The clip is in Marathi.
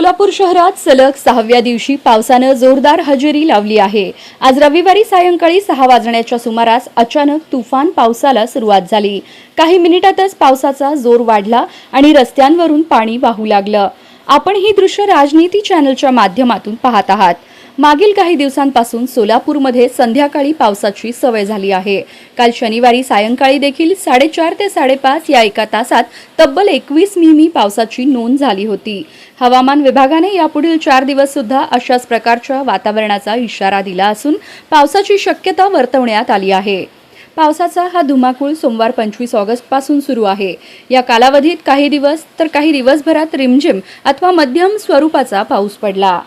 सोलापूर शहरात सलग सहाव्या दिवशी पावसानं जोरदार हजेरी लावली आहे. आज रविवारी सायंकाळी सहा वाजण्याच्या सुमारास अचानक तुफान पावसाला सुरुवात झाली. काही मिनिटातच पावसाचा जोर वाढला आणि रस्त्यांवरून पाणी वाहू लागलं. आपण ही दृश्य राजनीती चॅनलच्या माध्यमातून पाहत आहात. मागील काही दिवसांपासून सोलापूरमध्ये संध्याकाळी पावसाची सवय झाली आहे. काल शनिवारी सायंकाळी देखील साडेचार ते साडेपाच या एका तासात तब्बल एकवीस मिमी पावसाची नोंद झाली होती. हवामान विभागाने यापुढील चार दिवस सुद्धा अशाच प्रकारच्या वातावरणाचा इशारा दिला असून पावसाची शक्यता वर्तवण्यात आली आहे. पावसाचा हा धुमाकूळ सोमवार पंचवीस ऑगस्टपासून सुरू आहे. या कालावधीत काही दिवस तर काही दिवसभरात रिमझिम अथवा मध्यम स्वरूपाचा पाऊस पडला.